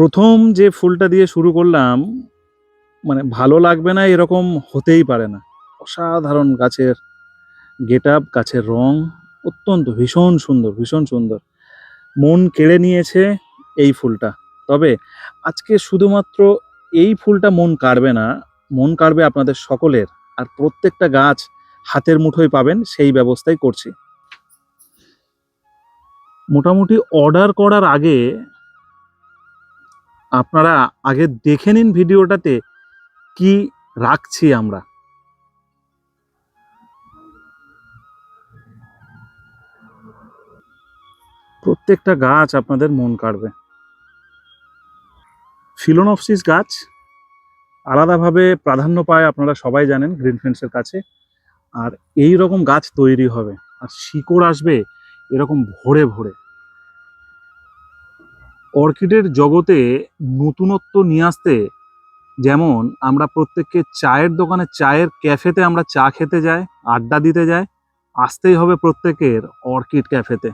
প্রথম যে ফুলটা দিয়ে শুরু করলাম মানে ভালো লাগবে না এরকম হতেই পারে না। অসাধারণ গাছের গেট আপ গাছের রং অত্যন্ত ভীষণ সুন্দর ভীষণ সুন্দর। মন কেড়ে নিয়েছে এই ফুলটা। তবে আজকে শুধুমাত্র এই ফুলটা মন কাড়বে না, মন কাড়বে আপনাদের সকলের। আর প্রত্যেকটা গাছ হাতের মুঠোয় পাবেন, সেই ব্যবস্থাই করছি। মোটামুটি অর্ডার করার আগে আপনারা আগে দেখে নিন ভিডিওটাতে কি রাখছি আমরা। প্রত্যেকটা গাছ আপনাদের মন কাড়বে। ফিলোনপসিস গাছ আলাদাভাবে প্রাধান্য পায় আপনারা সবাই জানেন গ্রিন ফেন্সের কাছে। আর এই রকম গাছ তৈরি হবে, আর শিকড় আসবে এরকম ভরে ভরে। অর্কিডের জগতে নতুনত্ব নিয়ে আসতে যেমন আমরা প্রত্যেককে চায়ের দোকানে চায়ের ক্যাফেতে আমরা চা খেতে যাই আড্ডা দিতে যাই আসতেই হবে প্রত্যেকের অর্কিড ক্যাফেতে।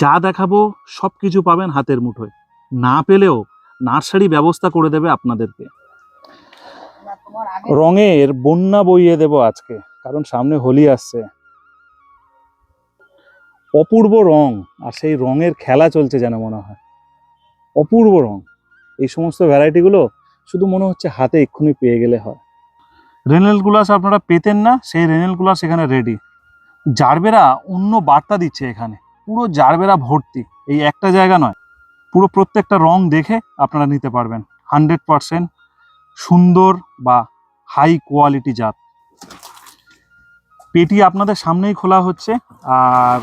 যা দেখাবো সব কিছু পাবেন হাতের মুঠোয়। না পেলেও নার্সারি ব্যবস্থা করে দেবে আপনাদেরকে। রঙের বন্যা বইয়ে দেব আজকে কারণ সামনে হোলি আসছে। অপূর্ব রং, আর সেই রঙের খেলা চলছে যেন মনে হয়। অপূর্ব রং। এই সমস্ত ভ্যারাইটিগুলো শুধু মনে হচ্ছে হাতে এক্ষুনি পেয়ে গেলে হয়। রেনেল গুলাস আপনারা পেতেন না, সেই রেনেল গুলাস এখানে রেডি জারবেরা অন্য বার্তা দিচ্ছে এখানে। পুরো জারবেরা ভর্তি। এই একটা জায়গা নয়। পুরো প্রত্যেকটা রং দেখে আপনারা নিতে পারবেন। হান্ড্রেড পারসেন্ট সুন্দর বা হাই কোয়ালিটি জাত। পেটি আপনাদের সামনেই খোলা হচ্ছে, আর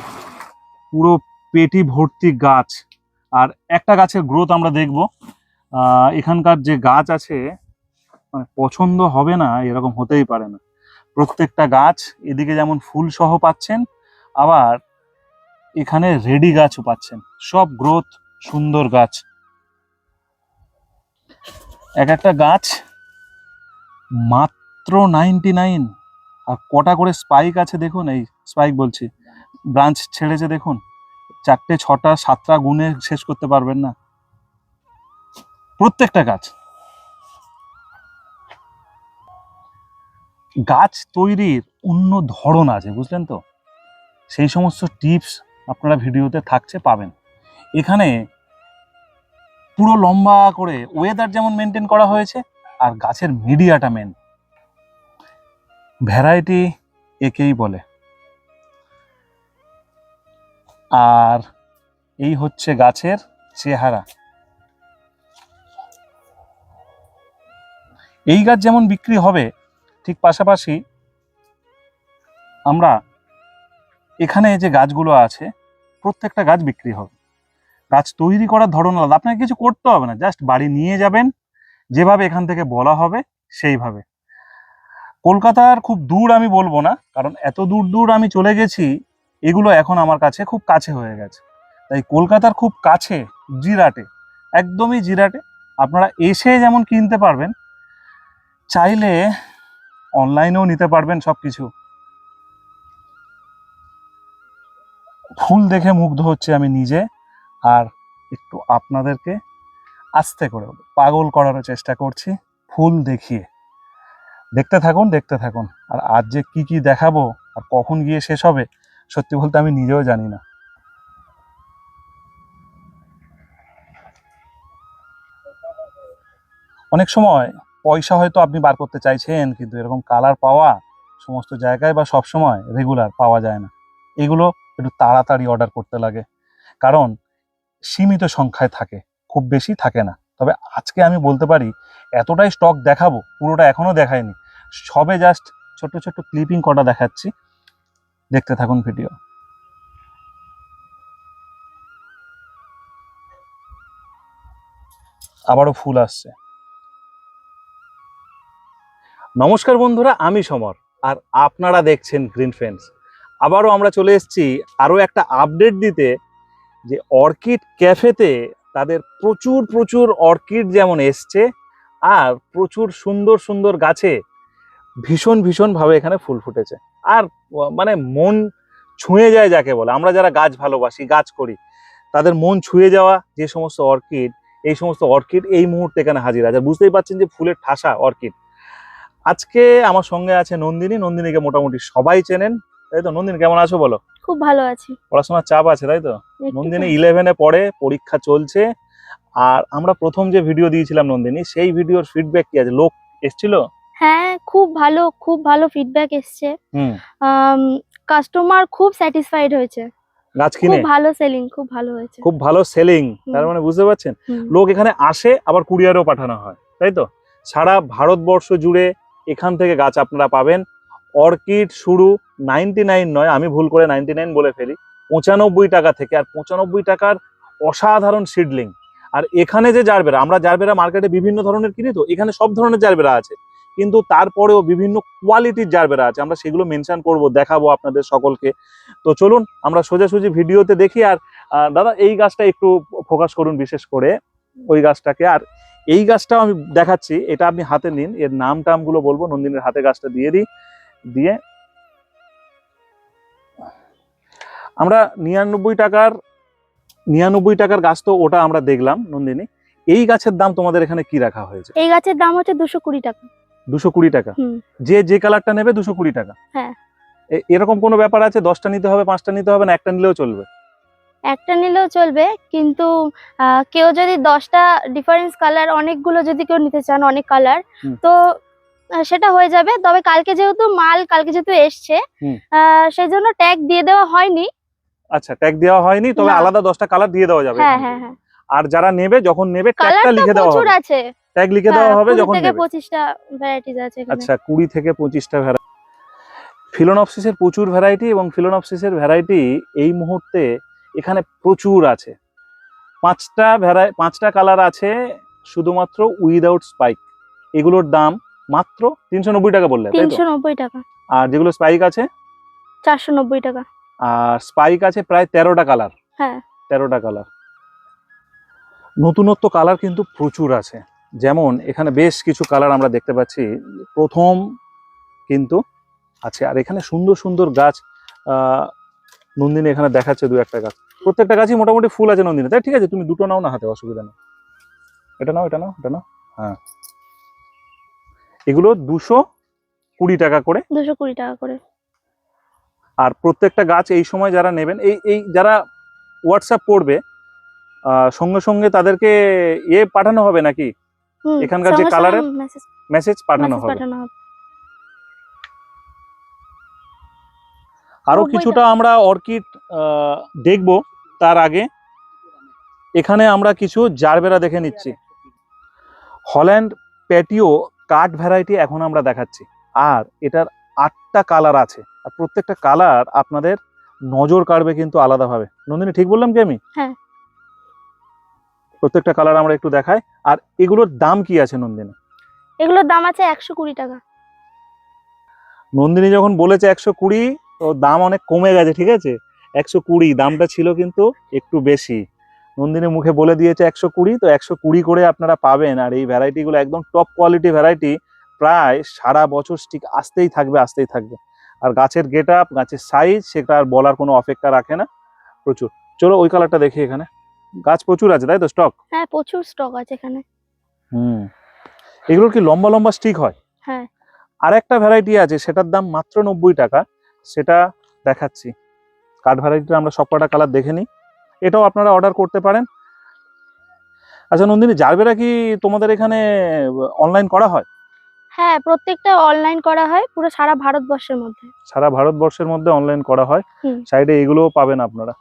পুরো পেটি ভর্তি গাছ। আর একটা গাছের গ্রোথ আমরা দেখব। এখানকার যে গাছ আছে মানে পছন্দ হবে না, এরকম হতেই পারে না। প্রত্যেকটা গাছ, এদিকে যেমন ফুল সহ পাচ্ছেন, আবার এখানে রেডি গাছও পাচ্ছেন। সব গ্রোথ সুন্দর গাছ। এক একটা গাছ মাত্র নাইনটি নাইন আর কটা করে স্পাইক আছে দেখুন, এই স্পাইক বলছি। ব্রাঞ্চ ছেড়েছে দেখুন, চারটে, ছটা, সাতটা গুণে শেষ করতে পারবেন না। প্রত্যেকটা গাছ। গাছ তৈরির অন্য ধরন আছে, বুঝলেন তো? সেই সমস্ত টিপস আপনারা ভিডিওতে থাকছে, পাবেন। এখানে পুরো লম্বা করে ওয়েদার যেমন মেনটেন করা হয়েছে, আর গাছের মিডিয়াটা মেন ভ্যারাইটি একেই বলে। আর এই হচ্ছে গাছের চেহারা। এই গাছ যেমন বিক্রি হবে, ঠিক পাশাপাশি আমরা এখানে যে গাছগুলো আছে, প্রত্যেকটা গাছ বিক্রি হবে। গাছ তৈরি করার ধরন আলাদা। আপনাকে কিছু করতে হবে না, জাস্ট বাড়ি নিয়ে যাবেন, যেভাবে এখান থেকে বলা হবে সেইভাবে। কলকাতার খুব দূর আমি বলব না, কারণ এত দূর দূর আমি চলে গেছি এগুলো এখন আমার কাছে খুব কাছে হয়ে গেছে। তাই কলকাতার খুব কাছে জিরাটে, একদমই জিরাটে। আপনারা এসে যেমন কিনতে পারবেন, চাইলে অনলাইনেও নিতে পারবেন সব কিছু ফুল দেখে মুগ্ধ হচ্ছে আমি নিজে, আর একটু আপনাদেরকে আস্তে করে পাগল করার চেষ্টা করছি ফুল দেখিয়ে। দেখতে থাকুন দেখতে থাকুন, আর আজ যে কি কি দেখাবো, আর কখন গিয়ে শেষ হবে সত্যি বলতে আমি নিজেও জানি না। অনেক সময় পয়সা হয়তো আপনি বার করতে চাইছেন, কিন্তু এরকম কালার পাওয়া সমস্ত জায়গায় বা সব সময় রেগুলার পাওয়া যায় না। এগুলো একটু তাড়াতাড়ি অর্ডার করতে লাগে। কারণ সীমিত সংখ্যায় থাকে, খুব বেশি থাকে না। তবে আজকে আমি বলতে পারি, এতটাই স্টক দেখাবো, পুরোটা এখনও দেখায়নি সবে জাস্ট ছোট্ট ছোট্ট ক্লিপিং কটা দেখাচ্ছি। দেখতে থাকুন ভিডিও আবারও ফুল আসছে। নমস্কার বন্ধুরা, আমি সমর, আর আপনারা দেখছেন গ্রিন ফ্রেন্ডস আবারও আমরা চলে এসেছি আরও একটা আপডেট দিতে, যে অর্কিড ক্যাফেতে তাদের প্রচুর প্রচুর অর্কিড যেমন এসছে, আর প্রচুর সুন্দর সুন্দর গাছে ভীষণ, ভীষণভাবে এখানে ফুল ফুটেছে। আর মানে মন ছুঁয়ে যায় যাকে বলে। আমরা যারা গাছ ভালোবাসি গাছ করি তাদের মন ছুঁয়ে যাওয়া যে সমস্ত অর্কিড এই সমস্ত অর্কিড এই মুহূর্তে এখানে হাজির আছে। বুঝতেই পারছেন যে ফুলের ঠাসা অর্কিড। আজকে আমার সঙ্গে আছে নন্দিনী। নন্দিনীকে মোটামুটি সবাই চেনেন তাই তো? নন্দিনী কেমন আছো বলো? খুব ভালো আছি। পড়াশোনার চাপ আছে তাই তো? নন্দিনী ইলেভেনে পড়ে পরীক্ষা চলছে। আর আমরা প্রথম যে ভিডিও দিয়েছিলাম নন্দিনী সেই ভিডিওর ফিডব্যাক কি আছে? লোক এসছিল? হ্যাঁ খুব ভালো খুব ভালো ফিডব্যাক এসছে। কাস্টমার খুব স্যাটিসফাইড হয়েছে। গাছ খুব ভালো সেলিং খুব ভালো হয়েছে। খুব ভালো সেলিং তার মানে বুঝতে পারছেন? লোক এখানে আসে আবার কুরিয়ারও পাঠানো হয় তাই তো? সারা ভারতবর্ষ জুড়ে এখান থেকে গাছ আপনারা পাবেন। অর্কিড শুরু নাইনটি নাইন নয় আমি ভুল করে নাইনটি নাইন বলে ফেলি। পঁচানব্বই টাকা থেকে আর পঁচানব্বই টাকার অসাধারণ সিডলিং আর এখানে যে জারবেরা আমরা জারবেরা মার্কেটে বিভিন্ন ধরনের কিনি তো এখানে সব ধরনের জারবেরা আছে। কিন্তু তারপরেও বিভিন্ন কোয়ালিটির জারবেরা আছে, আমরা সেগুলো মেনশন করব, দেখাবো আপনাদের সকলকে। তো চলুন, আমরা সোজাসুজি ভিডিওতে দেখি আর দাদা, এই গাছটা একটু ফোকাস করুন বিশেষ করে, ওই গাছটাকে। আর এই গাছটাও আমি দেখাচ্ছি, এটা আপনি হাতে নিন, এর নাম টামগুলো বলব, নন্দিনীর হাতে গাছটা দিয়ে দিই, দিয়ে আমরা নিরানব্বই টাকার নিরানব্বই টাকার গাছ তো ওটা আমরা দেখলাম, নন্দিনী। এই গাছের দাম তোমাদের এখানে কি রাখা হয়েছে? এই গাছের দাম হচ্ছে দুশো কুড়ি টাকা। দুশো কুড়ি টাকা। যে যে কালারটা নেবে দুশো কুড়ি টাকা। হ্যাঁ। এরকম কোনো ব্যাপার আছে? দশটা নিতে হবে পাঁচটা নিতে হবে না একটা নিলেও চলবে? একটা নিলেও চলবে কিন্তু কেউ যদি দশটা ডিফারেন্স কালার অনেকগুলো যদি কেউ নিতে চান অনেক কালার তো সেটা হয়ে যাবে। তবে কালকে যেহেতু মাল কালকে যেহেতু এসছে সেই জন্য ট্যাগ দিয়ে দেওয়া হয়নি। আচ্ছা ট্যাগ দেওয়া হয়নি তবে আলাদা দশটা কালার দিয়ে দেওয়া যাবে হ্যাঁ হ্যাঁ হ্যাঁ। আর যারা নেবে যখন নেবে ট্যাগটা লিখে দেওয়া প্রচুর হবে। আছে। ট্যাগ লিখে দেওয়া হ্যাঁ, হবে যখন থেকে নেবে। পঁচিশটা ভ্যারাইটিস আছে এখানে। আচ্ছা কুড়ি থেকে পঁচিশটা ভ্যারাইটি ফিলোনপসিসের প্রচুর ভ্যারাইটি এবং ফিলোনপসিসের ভ্যারাইটি এই মুহূর্তে এখানে প্রচুর আছে। পাঁচটা ভ্যারাই পাঁচটা কালার আছে শুধুমাত্র উইদাউট স্পাইক এগুলোর দাম মাত্র তিনশো নব্বই টাকা বললে তিনশো নব্বই টাকা। আর যেগুলো স্পাইক আছে? চারশো নব্বই টাকা। আর স্পাইক আছে প্রায় তেরোটা কালার হ্যাঁ। তেরোটা কালার নতুনত্ব কালার কিন্তু প্রচুর আছে। যেমন এখানে বেশ কিছু কালার আমরা দেখতে পাচ্ছি। প্রথম কিন্তু আছে। আর এখানে সুন্দর সুন্দর গাছ নন্দিনী এখানে দেখাচ্ছে দু একটা গাছ। প্রত্যেকটা গাছই মোটামুটি ফুল আছে নন্দিনী। তাই ঠিক আছে তুমি দুটো নাও না হাতে অসুবিধা নেই। এটা নাও এটা নাও এটা নাও। হ্যাঁ। এগুলো দুশো কুড়ি টাকা করে। দুশো কুড়ি টাকা করে। আর প্রত্যেকটা গাছ এই সময় যারা নেবেন এই এই যারা হোয়াটসঅ্যাপ করবে সঙ্গে সঙ্গে তাদেরকে এ পাঠানো হবে নাকি? এখানকার যে কালারের মেসেজ পাঠানো হবে। আরও কিছুটা আমরা অর্কিড দেখব তার আগে। এখানে আমরা কিছু জারবেরা দেখে নিচ্ছি। হল্যান্ড প্যাটিও কাঠ ভ্যারাইটি এখন আমরা দেখাচ্ছি। আর এটার আটটা কালার আছে। আর প্রত্যেকটা কালার আপনাদের নজর কাড়বে কিন্তু আলাদাভাবে। নন্দিনী ঠিক বললাম কি আমি? হ্যাঁ। প্রত্যেকটা কালার আমরা একটু দেখাই। আর এগুলোর দাম কি আছে নন্দিনী? এগুলোর দাম আছে একশো কুড়ি টাকা। নন্দিনী যখন বলেছে একশো কুড়ি তো দাম অনেক কমে গেছে ঠিক আছে? একশো কুড়ি দামটা ছিল কিন্তু একটু বেশি। নন্দিনী মুখে বলে দিয়েছে একশো কুড়ি তো একশো কুড়ি করে আপনারা পাবেন। আর এই ভ্যারাইটিগুলো একদম টপ কোয়ালিটি ভ্যারাইটি প্রায় সারা বছর স্টিক আসতেই থাকবে আসতেই থাকবে। আর গাছের গেট আপ গাছের সাইজ সেটা আর বলার কোনো অপেক্ষা রাখে না। প্রচুর। চলো ওই কালারটা দেখি এখানে। গাছ প্রচুর আছে তাই তো স্টক হ্যাঁ প্রচুর স্টক আছে এখানে। হুম। এগুলোর কি লম্বা লম্বা স্টিক হয়? হ্যাঁ। আর একটা ভ্যারাইটি আছে সেটার দাম মাত্র নব্বই টাকা। সেটা দেখাচ্ছি। কাঠ ভ্যারাইটিটা আমরা সবকটা কালার দেখে নিই। এটাও আপনারা অর্ডার করতে পারেন। আচ্ছা নন্দিনী জারবেরা কি তোমাদের এখানে অনলাইন করা হয়? হ্যাঁ প্রত্যেকটা অনলাইন করা হয় পুরো সারা ভারতবর্ষের মধ্যে। সারা ভারতবর্ষের মধ্যে অনলাইন করা হয়। সাইডে এগুলোও পাবেন আপনারা।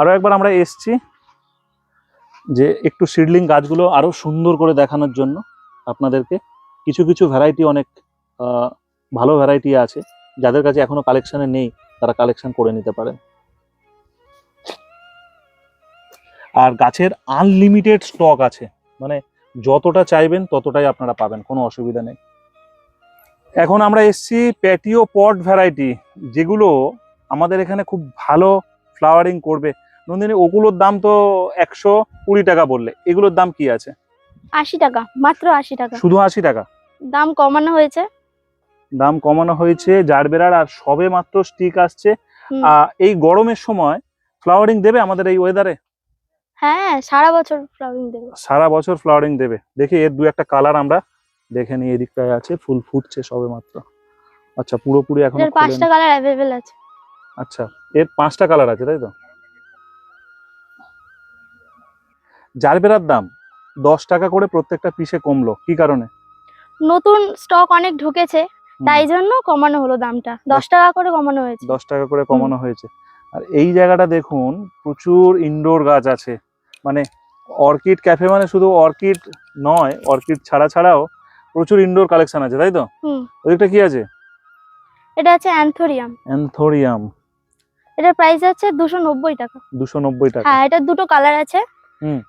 আরও একবার আমরা এসছি যে একটু সিডলিং গাছগুলো আরও সুন্দর করে দেখানোর জন্য আপনাদেরকে। কিছু কিছু ভ্যারাইটি অনেক ভালো ভ্যারাইটি আছে। যাদের কাছে এখনও কালেকশানে নেই, তারা কালেকশন করে নিতে পারেন। আর গাছের আনলিমিটেড স্টক আছে। মানে যতটা চাইবেন ততটাই আপনারা পাবেন, কোনো অসুবিধা নেই। এখন আমরা এসছি প্যাটিও পট ভ্যারাইটি যেগুলো আমাদের এখানে খুব ভালো ফ্লাওয়ারিং করবে। নন্দিনী ওগুলোর দাম তো একশো কুড়ি টাকা বললে। এগুলোর দাম কি আছে? আশি টাকা মাত্র আশি টাকা। শুধু আশি টাকা? দাম কমানো হয়েছে। দাম কমানো হয়েছে জারবেরার আর সবে মাত্র স্টিক আসছে। এই গরমের সময় ফ্লাওয়ারিং দেবে আমাদের এই ওয়েদারে হ্যাঁ সারা বছর ফ্লাওয়ারিং দেবে। সারা বছর ফ্লাওয়ারিং দেবে। দেখি এর দু একটা কালার আমরা দেখে নিই এদিকটায় আছে ফুল ফুটছে সবে মাত্র। আচ্ছা পুরোপুরি এখন পাঁচটা কালার অ্যাভেলেবেল আছে। আচ্ছা এর পাঁচটা কালার আছে তাই তো? জারবেরার দাম দশ টাকা করে প্রত্যেকটা পিসে কমলো কি কারণে? নতুন স্টক অনেক ঢুকেছে তাই জন্য কমানো হলো দামটা। দশ টাকা করে কমানো হয়েছে। দশ টাকা করে কমানো হয়েছে। আর এই জায়গাটা দেখুন প্রচুর ইনডোর গাছ আছে। মানে অর্কিড ক্যাফে মানে শুধু অর্কিড নয় অর্কিড ছাড়া ছাড়াও প্রচুর ইনডোর কালেকশন আছে তাই তো? ওদিকটা কি আছে? এটা আছে অ্যান্থোরিয়াম অ্যান্থোরিয়াম এটার প্রাইস আছে দুশো নব্বই টাকা। দুশো নব্বই টাকা। হ্যাঁ এটার দুটো কালার আছে।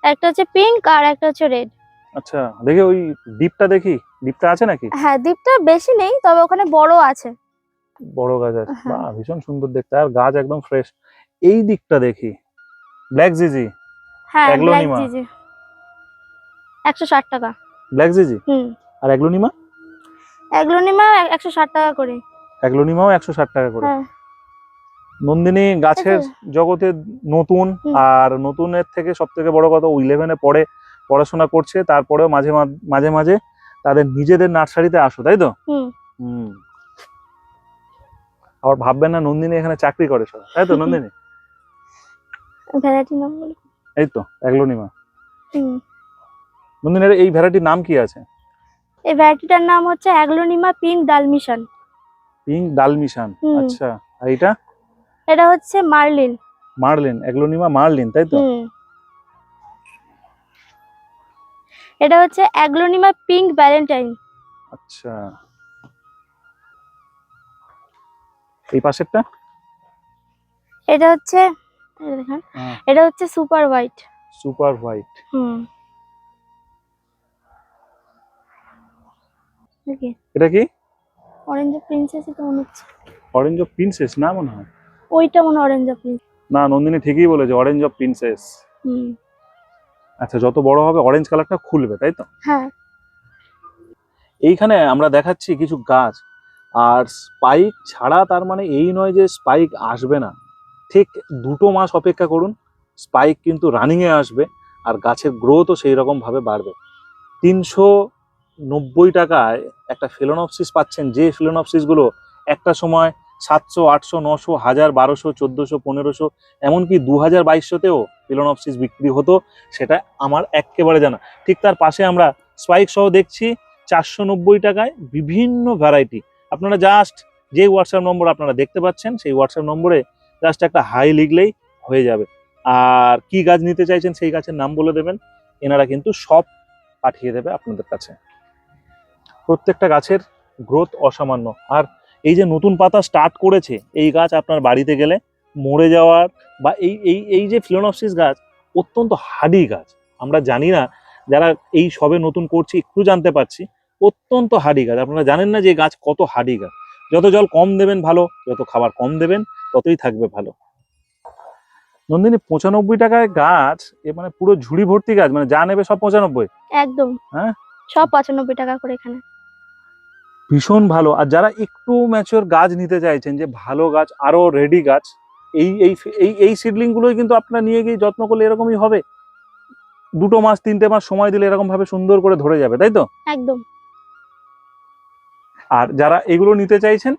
একটা হচ্ছে পিঙ্ক আর একটা হচ্ছে রেড আচ্ছা দেখি ওই দ্বীপটা দেখি। ডিপটা আছে নাকি? হ্যাঁ দ্বীপটা বেশি নেই তবে ওখানে বড় আছে। বড় গাছ আছে। হ্যাঁ। বাহ ভীষণ সুন্দর দেখতে। আর গাছ একদম ফ্রেশ এই দিকটা দেখি। ব্ল্যাক জিজি হ্যাঁ ব্ল্যাক। জিজি একশো ষাট টাকা। ব্ল্যাক জিজি হুম। আর অ্যাগ্লোনিমা অ্যাগ্লোনিমা একশো ষাট টাকা করে। অ্যাগ্লোনিমাও একশো ষাট টাকা করে। হ্যাঁ। নন্দিনী গাছের জগতে নতুন আর নতুনের থেকে সব থেকে বড় কথা ও ইলেভেনে পড়ে পড়াশোনা করছে তারপরেও মাঝে মাঝে মাঝে তাদের নিজেদের নার্সারিতে আসো তাই তো? হুম। আবার ভাববেন না নন্দিনী এখানে চাকরি করে সব তাই তো নন্দিনী? ভ্যারাইটি নাম বলো। এই তো অ্যাগ্লোনিমা। হুম। নন্দিনীর এই ভ্যারাইটির নাম কি আছে? এই ভ্যারাইটিটার নাম হচ্ছে aglaonema pink dalmatian. Pink dalmatian আচ্ছা আর এটা এটা হচ্ছে মার্লিন। মার্লিন অ্যাগ্লোনিমা মার্লিন তাই তো? এটা হচ্ছে অ্যাগ্লোনিমা পিঙ্ক ভ্যালেন্টাইন। আচ্ছা। এই পাশেরটা? এটা হচ্ছে দেখেন হ্যাঁ। এটা হচ্ছে সুপার হোয়াইট। Super white. হুম। এটা কি? অরেঞ্জ প্রিন্সেসই তো মনে হচ্ছে। অরেঞ্জ প্রিন্সেস না মনে হয়। ওইটা মনে অরেঞ্জ অফ প্রিন্স না নন্দিনী ঠিকই বলেছে অরেঞ্জ অফ প্রিন্সেস হুম। আচ্ছা যত বড় হবে অরেঞ্জ কালারটা খুলবে তাই তো? হ্যাঁ। এইখানে আমরা দেখাচ্ছি কিছু গাছ। আর স্পাইক ছাড়া তার মানে এই নয় যে স্পাইক আসবে না। ঠিক দুটো মাস অপেক্ষা করুন স্পাইক কিন্তু রানিংয়ে আসবে আর গাছের গ্রোথও সেই রকম ভাবে বাড়বে। তিনশো নব্বই টাকায় একটা ফেলোনপসিস পাচ্ছেন। যে ফেলোনপসিসগুলো একটা সময় সাতশো, আটশো, নশো, হাজার, বারোশো, চোদ্দোশো, পনেরোশো, এমনকি দু হাজার বাইশশোতেও ফেলোনপসিস বিক্রি হতো, সেটা আমার একেবারে জানা। ঠিক তার পাশে আমরা স্পাইক সহ দেখছি চারশো নব্বই টাকায় বিভিন্ন ভ্যারাইটি আপনারা জাস্ট যে হোয়াটসঅ্যাপ নম্বর আপনারা দেখতে পাচ্ছেন, সেই হোয়াটসঅ্যাপ নম্বরে জাস্ট একটা হাই লিখলেই হয়ে যাবে। আর কি গাছ নিতে চাইছেন, সেই গাছের নাম বলে দেবেন, এনারা কিন্তু সব পাঠিয়ে দেবে আপনাদের কাছে। প্রত্যেকটা গাছের গ্রোথ অসামান্য। আর এই যে নতুন পাতা স্টার্ট করেছে এই গাছ আপনার বাড়িতে গেলে মরে যাওয়ার বা এই এই এই যে ফিলোনপসিস গাছ অত্যন্ত হার্ডি গাছ। আমরা জানি না যারা এই সবে নতুন করছি একটু জানতে পারছি অত্যন্ত হার্ডি গাছ। আপনারা জানেন না যে গাছ কত হার্ডি গাছ। যত জল কম দেবেন ভালো যত খাবার কম দেবেন ততই থাকবে ভালো। নন্দিনী পঁচানব্বই টাকায় গাছ এ মানে পুরো ঝুড়ি ভর্তি গাছ মানে যা নেবে সব পঁচানব্বই? একদম। হ্যাঁ? সব পঁচানব্বই টাকা করে এখানে। ভীষণ ভালো। আর যারা একটু ম্যাচিওর গাছ নিতে চাইছেন যে ভালো গাছ আরও রেডি গাছ এই এই এই এই সিডলিং গুলোই কিন্তু আপনার নিয়ে গিয়ে যত্ন করলে এরকমই হবে। দুটো মাস তিনটে মাস সময় দিলে এরকম ভাবে সুন্দর করে ধরে যাবে তাই তো? একদম। আর যারা এগুলো নিতে চাইছেন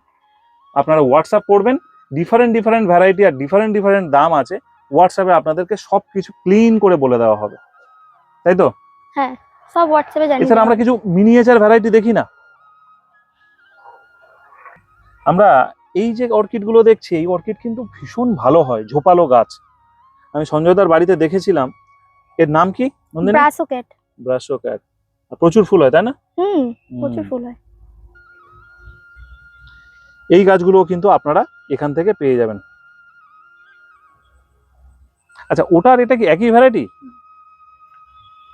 আপনারা হোয়াটসঅ্যাপ করবেন। ডিফারেন্ট ডিফারেন্ট ভ্যারাইটি আর ডিফারেন্ট ডিফারেন্ট দাম আছে। হোয়াটসঅ্যাপে আপনাদেরকে সব কিছু ক্লিন করে বলে দেওয়া হবে। তাই তো? হ্যাঁ সব হোয়াটসঅ্যাপে জানিয়ে এছাড়া আমরা কিছু মিনিয়েচার ভ্যারাইটি দেখি না? আমরা এই যে অর্কিডগুলো দেখছি এই অর্কিড কিন্তু ভীষণ ভালো হয় ঝোপালো গাছ। আমি সঞ্জয়দার বাড়িতে দেখেছিলাম। এর নাম কি? প্রচুর ফুল হয় তাই না? হুম হুম। প্রচুর ফুল হয়। এই গাছগুলো কিন্তু আপনারা এখান থেকে পেয়ে যাবেন। আচ্ছা ওটার এটা কি একই ভ্যারাইটি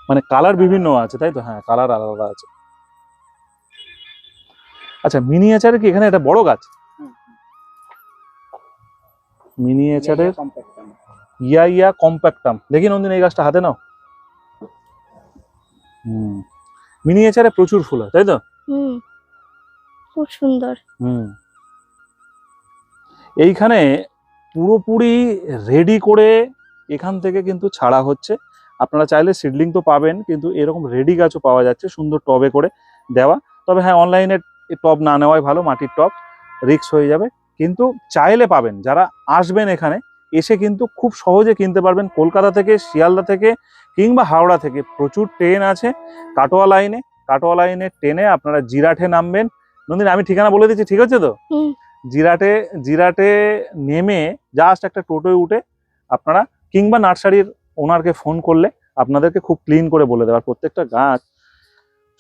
মানে কালার বিভিন্ন আছে তাই তো? হ্যাঁ কালার আলাদা আছে। আচ্ছা মিনিয়েচারে কি এখানে এটা বড় গাছ? মিনিয়েচারের ইয়া ইয়া কম্প্যাক্টাম দেখি নন্দিন এই গাছটা হাতে নাও। হুম। মিনিয়েচারে প্রচুর ফুল হয় তাই তো? হুম খুব সুন্দর। হুম। এইখানে পুরোপুরি রেডি করে এখান থেকে কিন্তু ছাড়া হচ্ছে। আপনারা চাইলে সিডলিং তো পাবেন কিন্তু এরকম রেডি গাছও পাওয়া যাচ্ছে সুন্দর টবে করে দেওয়া। তবে হ্যাঁ অনলাইনে টব না নেওয়াই ভালো মাটির টব রিক্স হয়ে যাবে। কিন্তু চাইলে পাবেন যারা আসবেন এখানে এসে কিন্তু খুব সহজে কিনতে পারবেন। কলকাতা থেকে শিয়ালদা থেকে কিংবা হাওড়া থেকে প্রচুর ট্রেন আছে। কাটোয়া লাইনে কাটোয়া লাইনে ট্রেনে আপনারা জিরাটে নামবেন। নন্দিন আমি ঠিকানা বলে দিচ্ছি ঠিক আছে তো? জিরাটে জিরাটে নেমে জাস্ট একটা টোটোয় উঠে আপনারা কিংবা নার্সারির ওনারকে ফোন করলে আপনাদেরকে খুব ক্লিন করে বলে দেওয়ার প্রত্যেকটা গাছ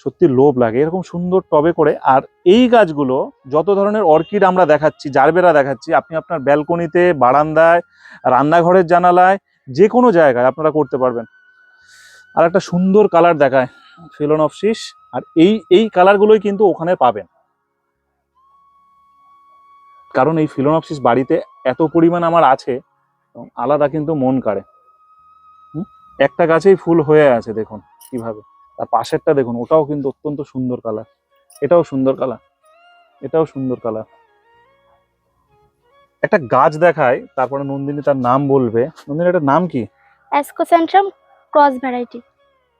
সত্যি লোভ লাগে। এরকম সুন্দর টবে করে আর এই গাছগুলো যত ধরনের অর্কিড আমরা দেখাচ্ছি, জারবেরা দেখাচ্ছি, আপনি আপনার ব্যালকনিতে, বারান্দায়, রান্নাঘরের জানালায় যে কোনো জায়গায় আপনারা করতে পারবেন। আর একটা সুন্দর কালার দেখায় ফিলোনপসিস আর এই এই কালারগুলোই কিন্তু ওখানে পাবেন। কারণ এই ফিলোনপসিস বাড়িতে এত পরিমাণ আমার আছে আলাদা কিন্তু মন কাড়ে? একটা গাছেই ফুল হয়ে আছে, দেখুন কীভাবে। তার পাশেরটা দেখুন ওটাও কিন্তু অত্যন্ত সুন্দর কালার এটাও সুন্দর কালার এটাও সুন্দর কালার একটা গাছ দেখায় তারপরে নন্দিনী তার নাম বলবে। নন্দিনী এটার নাম কি? অ্যাসকোসেন্ট্রাম ক্রস ভ্যারাইটি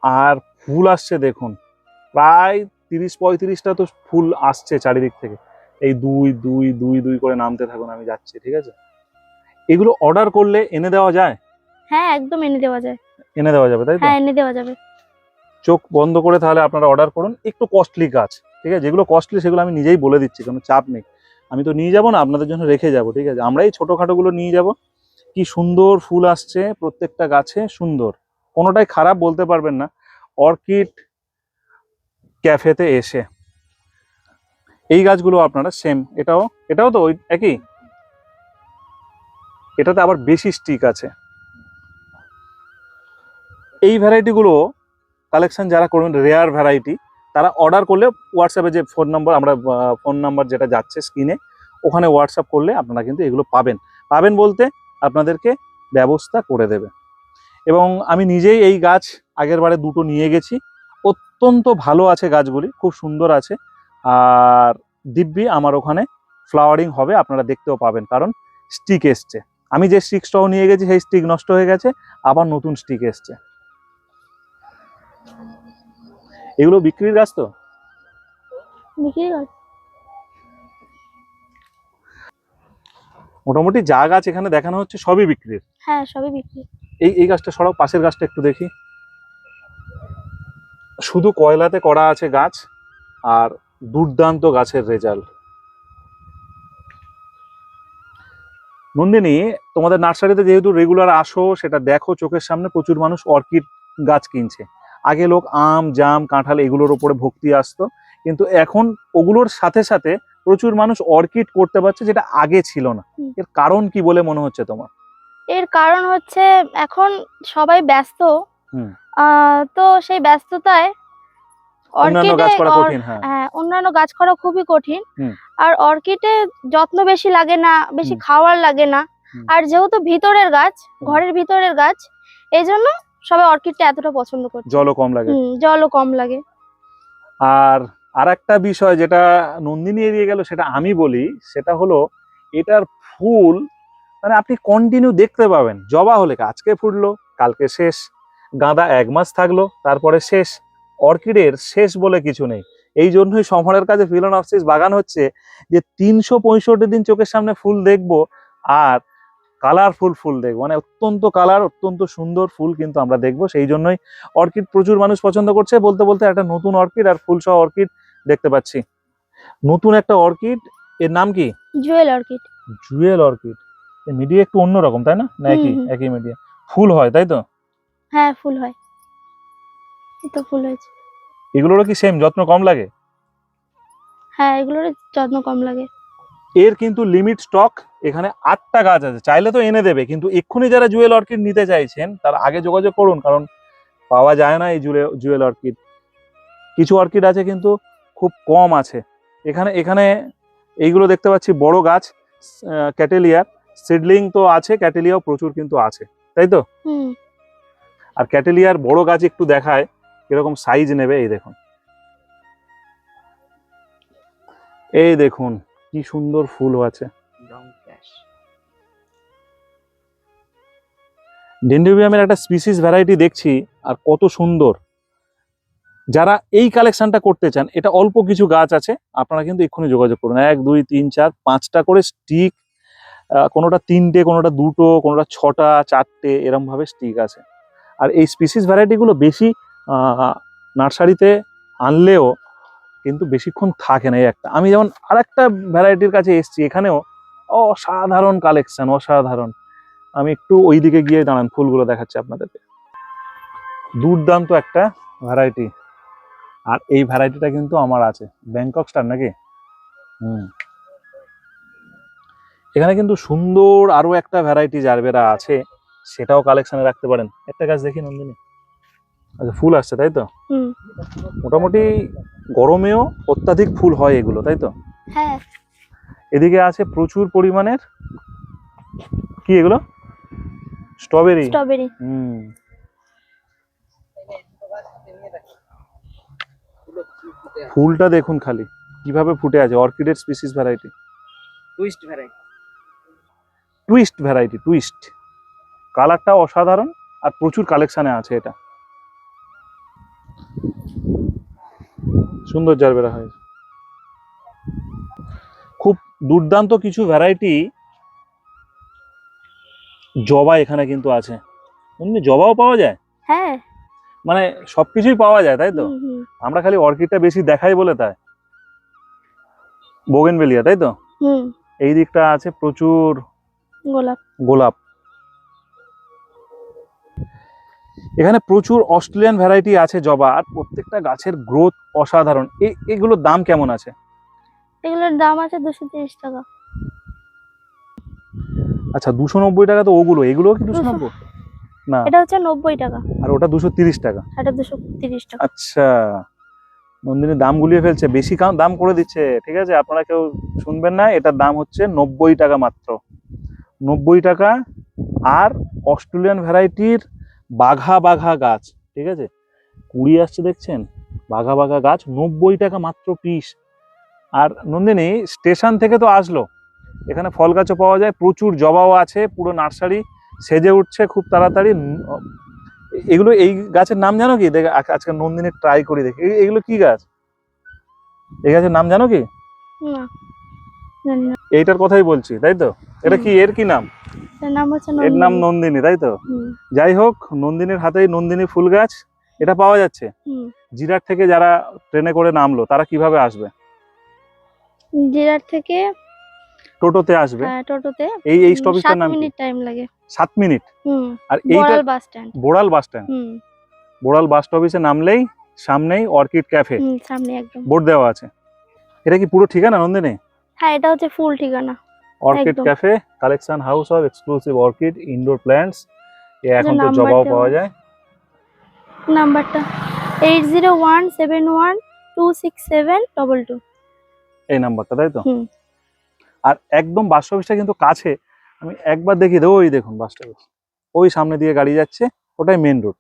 আর ফুল আসছে দেখুন প্রায় তিরিশ পঁয়ত্রিশটা তো ফুল আসছে চারিদিক থেকে। এই দুই দুই দুই দুই করে নামতে থাকুন আমি যাচ্ছি ঠিক আছে? এগুলো অর্ডার করলে এনে দেওয়া যায়? হ্যাঁ একদম এনে দেওয়া যায়। এনে দেওয়া যাবে তাই তো? হ্যাঁ এনে দেওয়া যাবে। চোখ বন্ধ করে তাহলে আপনারা অর্ডার করুন। একটু কস্টলি গাছ ঠিক আছে? যেগুলো কস্টলি সেগুলো আমি নিজেই বলে দিচ্ছি, কোনো চাপ নেই। আমি তো নিয়ে যাব না, আপনাদের জন্য রেখে যাব, ঠিক আছে? আমরা এই ছোটোখাটোগুলো নিয়ে যাব। কি সুন্দর ফুল আসছে প্রত্যেকটা গাছে, সুন্দর। কোনোটাই খারাপ বলতে পারবেন না। অর্কিড ক্যাফেতে এসে। এই গাছগুলো আপনারা সেম এটাও এটাও তো ওই একই? এটাতে আবার বেশি স্টিক আছে। এই ভ্যারাইটিগুলো কালেকশন যারা করবেন রেয়ার ভ্যারাইটি তারা অর্ডার করলে হোয়াটসঅ্যাপে যে ফোন নাম্বার আমরা ফোন নাম্বার যেটা যাচ্ছে স্ক্রিনে ওখানে হোয়াটসঅ্যাপ করলে আপনারা কিন্তু এগুলো পাবেন। পাবেন বলতে আপনাদেরকে ব্যবস্থা করে দেবে। এবং আমি নিজেই এই গাছ আগের বারে দুটো নিয়ে গেছি। অত্যন্ত ভালো আছে গাছগুলি, খুব সুন্দর আছে। আর দিব্যি আমার ওখানে ফ্লাওয়ারিং হবে, আপনারা দেখতেও পাবেন। কারণ স্টিক এসছে। আমি যে স্টিকসটাও নিয়ে গেছি, সেই স্টিক নষ্ট হয়ে গেছে, আবার নতুন স্টিক এসছে। এগুলো বিক্রির গাছ তো? মোটামুটি যা গাছ এখানে দেখানো হচ্ছে সবই বিক্রির? হ্যাঁ সবই বিক্রি। এই এই গাছটা সরাও পাশের গাছটা একটু দেখি। শুধু কয়লাতে করা আছে গাছ আর দুর্দান্ত গাছের রেজাল্ট। নন্দিনী তোমাদের নার্সারিতে যেহেতু রেগুলার আসো সেটা দেখো চোখের সামনে প্রচুর মানুষ অর্কিড গাছ কিনছে। আগে লোক আম জাম কাঁঠাল এগুলোর উপরে ভক্তি আসতো। কিন্তু এখন ওগুলোর সাথে সাথে প্রচুর মানুষ অর্কিড করতে পারছে যেটা আগে ছিল না। এর কারণ কি বলে মনে হচ্ছে তোমার? এর কারণ হচ্ছে এখন সবাই ব্যস্ত। তো সেই ব্যস্ততায় অন্যান্য অর্কিডে গাছ করা হ্যাঁ। হ্যাঁ অন্যান্য গাছ করা খুবই কঠিন। আর অর্কিডে যত্ন বেশি লাগে না বেশি খাওয়ার লাগে না। আর যেহেতু ভিতরের গাছ ঘরের ভিতরের গাছ এই জন্য সবাই অর্কিডটা এতটা পছন্দ করে জলও কম লাগে। জলও কম লাগে। আর আর একটা বিষয় যেটা নন্দিনী এড়িয়ে গেল সেটা আমি বলি সেটা হলো এটার ফুল মানে আপনি কন্টিনিউ দেখতে পাবেন। জবা হলে আজকে ফুটলো কালকে শেষ। গাঁদা এক মাস থাকল তারপরে শেষ। অর্কিডের শেষ বলে কিছু নেই। এই জন্যই সমরের কাছে ফিলোনপসিস বাগান হচ্ছে যে তিনশো পঁয়ষট্টি দিন চোখের সামনে ফুল দেখব আর কালারফুল ফুল দেখব। মানে অত্যন্ত কালার অত্যন্ত সুন্দর ফুল কিন্তু আমরা দেখব। সেই জন্যই অর্কিড প্রচুর মানুষ পছন্দ করছে। বলতে বলতে একটা নতুন অর্কিড আর ফুল সহ অর্কিড দেখতে পাচ্ছি। নতুন একটা অর্কিড এর নাম কি? Jewel orchid. Jewel orchid. Media একটু অন্যরকম তাই না? না একই। একই মিডিয়া। ফুল হয় তাই তো? হ্যাঁ ফুল হয়। তো ফুল হয়েছে। এগুলোরও কি সেম যত্ন কম লাগে? হ্যাঁ এগুলোর যত্ন কম লাগে। এর কিন্তু লিমিট স্টক এখানে আটটা গাছ আছে। চাইলে তো এনে দেবে কিন্তু এক্ষুনি যারা জুয়েল অর্কিড নিতে চাইছেন তার আগে যোগাযোগ করুন কারণ পাওয়া যায় না এই জুয়ে জুয়েল অর্কিড কিছু অর্কিড আছে কিন্তু খুব কম আছে। এখানে এখানে এইগুলো দেখতে পাচ্ছি বড় গাছ ক্যাটেলিয়ার সিডলিং তো আছে ক্যাটেলিয়াও প্রচুর কিন্তু আছে তাই তো? হুম। আর ক্যাটেলিয়ার বড় গাছ একটু দেখায় কীরকম সাইজ নেবে এই দেখুন। এই দেখুন কি সুন্দর ফুল আছে ডেন্ড্রোবিয়ামের একটা স্পিসিস ভ্যারাইটি দেখছি আর কত সুন্দর। যারা এই কালেকশনটা করতে চান এটা অল্প কিছু গাছ আছে আপনারা কিন্তু এক্ষুনি যোগাযোগ করুন। এক দুই তিন চার পাঁচটা করে স্টিক কোনোটা তিনটে কোনোটা দুটো কোনোটা ছটা চারটে এরমভাবে স্টিক আছে। আর এই স্পিসিস ভ্যারাইটিগুলো বেশি নার্সারিতে আনলেও কিন্তু বেশিক্ষণ থাকে না এই একটা। আমি যেমন আরেকটা ভ্যারাইটির কাছে এসেছি, এখানেও অসাধারণ কালেকশন, অসাধারণ। আমি একটু ওই দিকে গিয়ে দাঁড়ান, ফুলগুলো দেখাচ্ছি আপনাদেরকে। দুর্দান্ত একটা ভ্যারাইটি। আর এই ভ্যারাইটিটা কিন্তু আমার আছে, ব্যাংকক স্টার নাকি? হুম। এখানে কিন্তু সুন্দর আরও একটা ভ্যারাইটি জারবেরা আছে, সেটাও কালেকশনে রাখতে পারেন। একটা গাছ দেখি নন্দিনী। আচ্ছা ফুল আসছে তাই তো? মোটামুটি গরমেও অত্যাধিক ফুল হয় এগুলো তাই তো? হ্যাঁ। এদিকে আছে প্রচুর পরিমাণের কি এগুলো? স্ট্রবেরি। স্ট্রবেরি। হুম। ফুলটা দেখুন খালি কীভাবে ফুটে আছে অর্কিডের species variety twist variety twist variety twist কালারটা অসাধারণ আর প্রচুর কালেকশনে আছে এটা। সুন্দর জারবেরা হয়েছে খুব দুর্দান্ত কিছু ভ্যারাইটি জবা এখানে কিন্তু আছে। এমনি জবাও পাওয়া যায়? হ্যাঁ। মানে সবকিছুই পাওয়া যায় তাই তো? আমরা খালি অর্কিডটা বেশি দেখাই বলে তাই। বোগেনভেলিয়া তাই তো? হুম। এই দিকটা আছে প্রচুর গোলাপ। গোলাপ। এখানে প্রচুর অস্ট্রেলিয়ান ভ্যারাইটি আছে জবা আর প্রত্যেকটা গাছের গ্রোথ অসাধারণ। এই এগুলোর দাম কেমন আছে? এগুলোর দাম আছে দুশো তিরিশ টাকা। আচ্ছা দুশো নব্বই টাকা তো ওগুলো এগুলো কি দুশো নব্বই? না। এটা হচ্ছে নব্বই টাকা। আর ওটা দুশো তিরিশ টাকা? এটা দুশো তিরিশ টাকা। আচ্ছা। নন্দিনী দাম গুলিয়ে ফেলছে বেশি দাম করে দিচ্ছে। ঠিক আছে আপনারা কেউ শুনবেন না এটার দাম হচ্ছে নব্বই টাকা মাত্র। নব্বই টাকা আর অস্ট্রেলিয়ান ভ্যারাইটির বাঘা বাঘা গাছ, ঠিক আছে? কুড়ি আসছে দেখছেন? বাঘা বাঘা গাছ, নব্বই টাকা মাত্র পিস আর নন্দিনী স্টেশন থেকে তো আসলো। এখানে ফল গাছও পাওয়া যায়, প্রচুর জবাও আছে, পুরো নার্সারি সেজে উঠছে খুব তাড়াতাড়ি। এগুলো এই গাছের নাম জানো কি? দেখ আজকে নন্দিনী ট্রাই করি দেখি। এগুলো কি গাছ? এই গাছের নাম জানো কি? না। এইটার কথাই বলছি তাই তো? এটা কি এর কি নাম? এর নাম নন্দিনী। তাই তো? যাই হোক নন্দিনীর হাতেই নন্দিনী ফুল গাছ এটা পাওয়া যাচ্ছে। জিরাট থেকে যারা ট্রেনে করে নামলো তারা কীভাবে আসবে? জিরাট থেকে টোটোতে আসবে? টোটোতে। এই এই স্টপেজটার নাম মিনিট টাইম লাগে। সাত মিনিট? আর এইটা Boral bus stand Boral bus stand Boral bus স্টপেজে নামলেই সামনেই অর্কিড ক্যাফে সামনে একদম। বোর্ড দেওয়া আছে। এটা কি পুরো ঠিকানা নন্দিনী? হ্যাঁ এটা হচ্ছে ফুল ঠিকানা। Orchid cafe collection house of exclusive orchid indoor plants. এখন তো জবাও পাওয়া যায়। নাম্বারটা। Eight zero one seven one two six seven double two. এই নাম্বারটা তাই তো? আর একদম বাস অফিসটা কিন্তু কাছে। আমি একবার দেখিয়ে দেবো ওই দেখুন বাস স্টপেজ ওই সামনে দিয়ে গাড়ি যাচ্ছে ওটাই মেন রোড